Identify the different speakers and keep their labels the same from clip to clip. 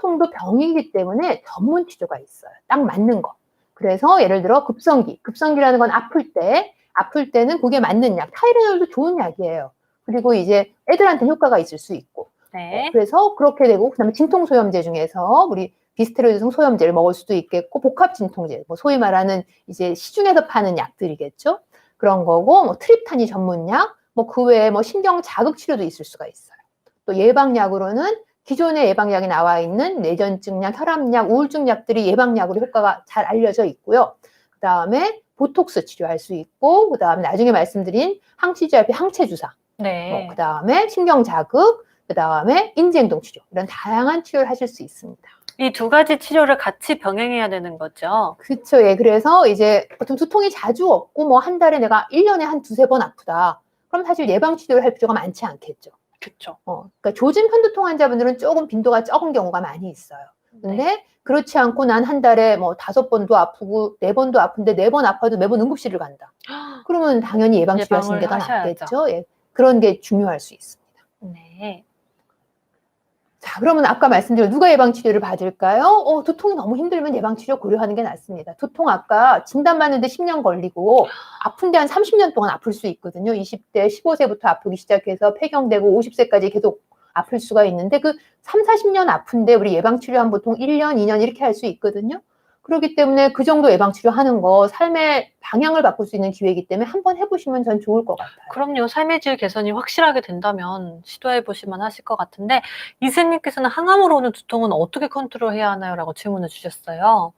Speaker 1: 통도 병이기 때문에 전문 치료가 있어요. 딱 맞는 거. 그래서 예를 들어 급성기, 급성기라는 건 아플 때, 아플 때는 거기에 맞는 약, 타이레놀도 좋은 약이에요. 그리고 이제 애들한테 효과가 있을 수 있고.
Speaker 2: 네.
Speaker 1: 어, 그래서 그렇게 되고 그다음에 진통 소염제 중에서 우리 비스테로이드성 소염제를 먹을 수도 있겠고 복합 진통제, 뭐 소위 말하는 이제 시중에서 파는 약들이겠죠. 그런 거고 뭐 트립타니 전문약, 뭐 그 외에 뭐 신경 자극 치료도 있을 수가 있어요. 또 예방약으로는 기존의 예방약이 나와 있는 뇌전증약, 혈압약, 우울증 약들이 예방약으로 효과가 잘 알려져 있고요. 그 다음에 보톡스 치료할 수 있고 그 다음에 나중에 말씀드린 항CGRP 항체 주사
Speaker 2: 네.
Speaker 1: 뭐, 그 다음에 신경 자극, 그 다음에 인지행동 치료 이런 다양한 치료를 하실 수 있습니다.
Speaker 2: 이 두 가지 치료를 같이 병행해야 되는 거죠.
Speaker 1: 그렇죠. 예. 그래서 이제 보통 두통이 자주 없고 뭐 한 달에 내가 1년에 한 두세 번 아프다. 그럼 사실 예방 치료를 할 필요가 많지 않겠죠.
Speaker 2: 그렇죠.
Speaker 1: 어, 그러니까 조진 편두통 환자분들은 조금 빈도가 적은 경우가 많이 있어요. 근데
Speaker 2: 네.
Speaker 1: 그렇지 않고 난 한 달에 뭐 다섯 번도 아프고 네 번도 아픈데 네 번 아파도 매번 응급실을 간다. 그러면 당연히 예방 치료하시는 게 더. 낫겠죠. 예. 그런 게 중요할 수 있습니다.
Speaker 2: 네.
Speaker 1: 자, 그러면 아까 말씀드린 누가 예방 치료를 받을까요? 어, 두통이 너무 힘들면 예방 치료 고려하는 게 낫습니다. 두통 아까 진단 받는데 10년 걸리고 아픈데 한 30년 동안 아플 수 있거든요. 20대, 15세부터 아프기 시작해서 폐경되고 50세까지 계속 아플 수가 있는데 그 3, 40년 아픈데 우리 예방 치료 한 보통 1년, 2년 이렇게 할 수 있거든요. 그렇기 때문에 그 정도 예방 치료 하는 거 삶의 방향을 바꿀 수 있는 기회이기 때문에 한번 해보시면 전 좋을 것 같아요.
Speaker 2: 그럼요. 삶의 질 개선이 확실하게 된다면 시도해 보시면 하실 것 같은데 이슬님께서는 항암으로 오는 두통은 어떻게 컨트롤해야 하나요? 라고 질문을 주셨어요.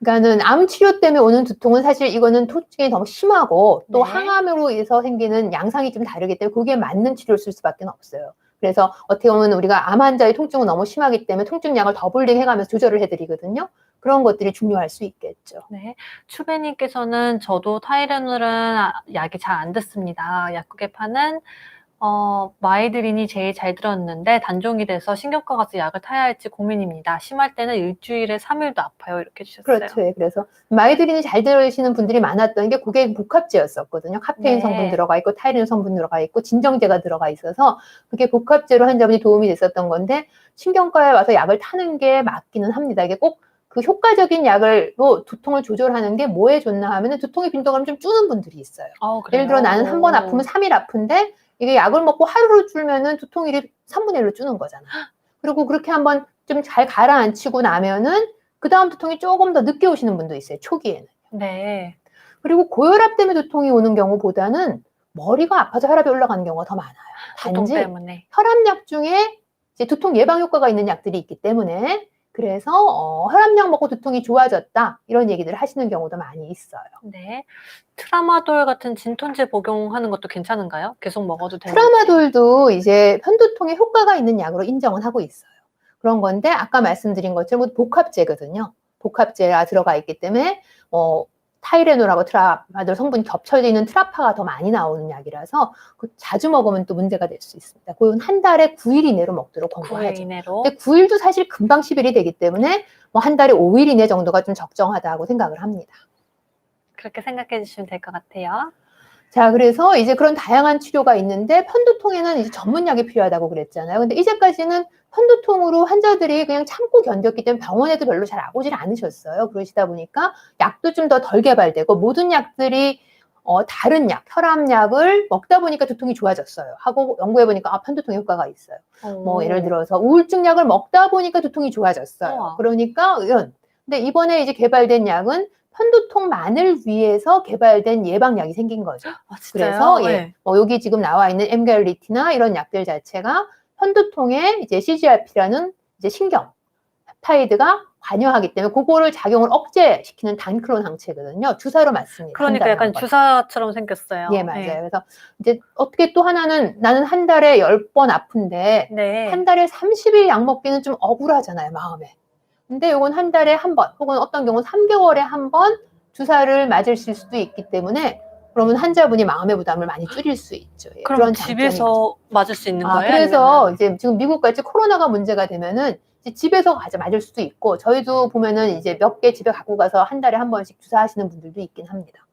Speaker 1: 그러니까는 암 치료 때문에 오는 두통은 사실 이거는 통증이 너무 심하고 또
Speaker 2: 네.
Speaker 1: 항암으로 인해서 생기는 양상이 좀 다르기 때문에 거기에 맞는 치료를 쓸 수밖에 없어요. 그래서 어떻게 보면 우리가 암 환자의 통증은 너무 심하기 때문에 통증약을 더블링 해가면서 조절을 해드리거든요. 그런 것들이 중요할 수 있겠죠.
Speaker 2: 네. 추배님께서는 저도 타이레놀은 아- 약이 잘 안 듣습니다. 약국에 파는 어, 마이드린이 제일 잘 들었는데 단종이 돼서 신경과 가서 약을 타야 할지 고민입니다. 심할 때는 일주일에 3일도 아파요. 이렇게 주셨어요.
Speaker 1: 그렇죠. 예, 그래서 마이드린이 잘 들으시는 분들이 많았던 게 그게 복합제였었거든요. 카페인
Speaker 2: 네.
Speaker 1: 성분 들어가 있고 타이레놀 성분 들어가 있고 진정제가 들어가 있어서 그게 복합제로 환자분이 도움이 됐었던 건데 신경과에 와서 약을 타는 게 맞기는 합니다. 이게 꼭 그 효과적인 약을로 두통을 조절하는 게 뭐에 좋나 하면은 두통의 빈도가 좀 줄는 분들이 있어요.
Speaker 2: 어, 그래요?
Speaker 1: 예를 들어 나는 한 번 아프면 3일 아픈데 이게 약을 먹고 하루로 줄면은 두통일이 3분의 1로 주는 거잖아. 그리고 그렇게 한번 좀 잘 가라앉히고 나면은 그 다음 두통이 조금 더 늦게 오시는 분도 있어요. 초기에는.
Speaker 2: 네.
Speaker 1: 그리고 고혈압 때문에 두통이 오는 경우보다는 머리가 아파서 혈압이 올라가는 경우가 더 많아요. 단지
Speaker 2: 때문에.
Speaker 1: 혈압약 중에 이제 두통 예방 효과가 있는 약들이 있기 때문에 그래서 어, 혈압약 먹고 두통이 좋아졌다 이런 얘기들을 하시는 경우도 많이 있어요.
Speaker 2: 네. 트라마돌 같은 진통제 복용하는 것도 괜찮은가요? 계속 먹어도 되는지.
Speaker 1: 트라마돌도 이제 편두통에 효과가 있는 약으로 인정은 하고 있어요. 그런 건데 아까 말씀드린 것처럼 모두 복합제거든요. 복합제가 들어가 있기 때문에 어, 타이레놀하고 트라마돌 성분이 겹쳐져 있는 트라파가 더 많이 나오는 약이라서 그 자주 먹으면 또 문제가 될 수 있습니다. 그건 한 달에 9일 이내로 먹도록
Speaker 2: 9일
Speaker 1: 권고하죠.
Speaker 2: 이내로.
Speaker 1: 근데 9일도 사실 금방 10일이 되기 때문에 뭐 한 달에 5일 이내 정도가 좀 적정하다고 생각을 합니다.
Speaker 2: 그렇게 생각해 주시면 될 것 같아요.
Speaker 1: 자, 그래서 이제 그런 다양한 치료가 있는데 편두통에는 이제 전문약이 필요하다고 그랬잖아요. 근데 이제까지는 편두통으로 환자들이 그냥 참고 견뎠기 때문에 병원에도 별로 잘 오질 않으셨어요. 그러시다 보니까 약도 좀 더 덜 개발되고 모든 약들이 어, 다른 약, 혈압약을 먹다 보니까 두통이 좋아졌어요. 하고 연구해 보니까 아, 편두통 효과가 있어요. 뭐 예를 들어서 우울증 약을 먹다 보니까 두통이 좋아졌어요.
Speaker 2: 우와.
Speaker 1: 그러니까 은 근데 이번에 이제 개발된 약은 편두통만을 위해서 개발된 예방약이 생긴 거죠.
Speaker 2: 아?
Speaker 1: 그래서 예,
Speaker 2: 네.
Speaker 1: 뭐 여기 지금 나와 있는 엠갈리티나 이런 약들 자체가 편두통에 이제 CGRP라는 이제 신경 펩타이드가 관여하기 때문에 그거를 작용을 억제시키는 단크론 항체거든요. 주사로 맞습니다. 한
Speaker 2: 그러니까 약간
Speaker 1: 한 번.
Speaker 2: 주사처럼 생겼어요.
Speaker 1: 예, 맞아요. 그래서 이제 어떻게 또 하나는 나는 한 달에 10번 아픈데
Speaker 2: 네.
Speaker 1: 한 달에 30일 약 먹기는 좀 억울하잖아요, 마음에. 근데 이건 한 달에 한 번, 혹은 어떤 경우는 3개월에 한 번 주사를 맞을 수도 있기 때문에 그러면 환자분이 마음의 부담을 많이 줄일 수 있죠. 예,
Speaker 2: 그럼
Speaker 1: 그런.
Speaker 2: 집에서 맞을 수 있는
Speaker 1: 아,
Speaker 2: 거예요?
Speaker 1: 그래서
Speaker 2: 아니면은?
Speaker 1: 이제 지금 미국 같이 코로나가 문제가 되면은 집에서 가져 맞을 수도 있고 저희도 보면은 이제 몇 개 집에 갖고 가서 한 달에 한 번씩 주사하시는 분들도 있긴 합니다.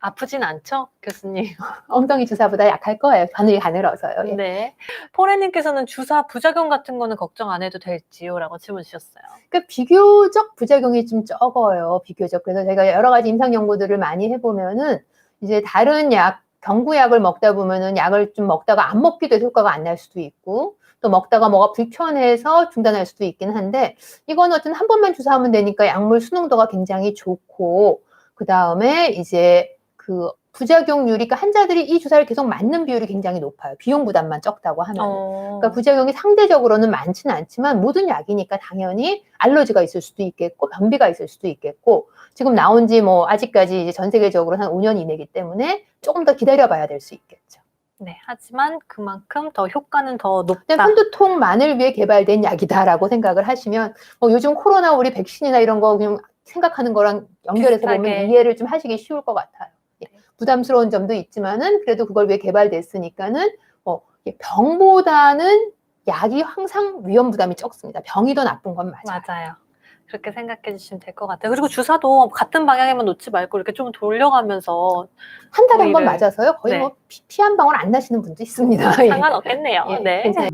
Speaker 2: 아프진 않죠, 교수님?
Speaker 1: 엉덩이 주사보다 약할 거예요. 바늘이 가늘어서요. 예.
Speaker 2: 네. 포레님께서는 주사 부작용 같은 거는 걱정 안 해도 될지요 라고 질문 주셨어요.
Speaker 1: 그러니까 비교적 부작용이 좀 적어요. 비교적. 그래서 제가 여러 가지 임상 연구들을 많이 해보면은 이제 다른 약, 경구약을 먹다 보면은 약을 좀 먹다가 안 먹기도 해서 효과가 안 날 수도 있고 또 먹다가 뭐가 불편해서 중단할 수도 있긴 한데 이건 어쨌든 한 번만 주사하면 되니까 약물 수능도가 굉장히 좋고 그 다음에 이제 그 부작용률이 그러니까 환자들이 이 주사를 계속 맞는 비율이 굉장히 높아요. 비용 부담만 적다고 하면.
Speaker 2: 어,
Speaker 1: 그러니까 부작용이 상대적으로는 많지는 않지만 모든 약이니까 당연히 알러지가 있을 수도 있겠고 변비가 있을 수도 있겠고 지금 나온 지 뭐 아직까지 이제 전 세계적으로 한 5년 이내기 때문에 조금 더 기다려 봐야 될 수 있겠죠.
Speaker 2: 네. 하지만 그만큼 더 효과는 더 높다.
Speaker 1: 편두통만을 위해 개발된 약이다라고 생각을 하시면 뭐 요즘 코로나 우리 백신이나 이런 거 그냥 생각하는 거랑 연결해서
Speaker 2: 비슷하게.
Speaker 1: 보면 이해를 좀 하시기 쉬울 것 같아요. 예. 부담스러운 점도 있지만은 그래도 그걸 위해 개발됐으니까는 뭐 병보다는 약이 항상 위험 부담이 적습니다. 병이 더 나쁜 건 맞아요.
Speaker 2: 맞아요. 그렇게 생각해 주시면 될 것 같아요. 그리고 주사도 같은 방향에만 놓지 말고 이렇게 좀 돌려가면서
Speaker 1: 한 달에 한번
Speaker 2: 거의를-
Speaker 1: 맞아서 거의
Speaker 2: 네.
Speaker 1: 뭐 피 한 방울 안 나시는 분도 있습니다. 예.
Speaker 2: 상관없겠네요.
Speaker 1: 예,
Speaker 2: 네.
Speaker 1: 괜찮아요.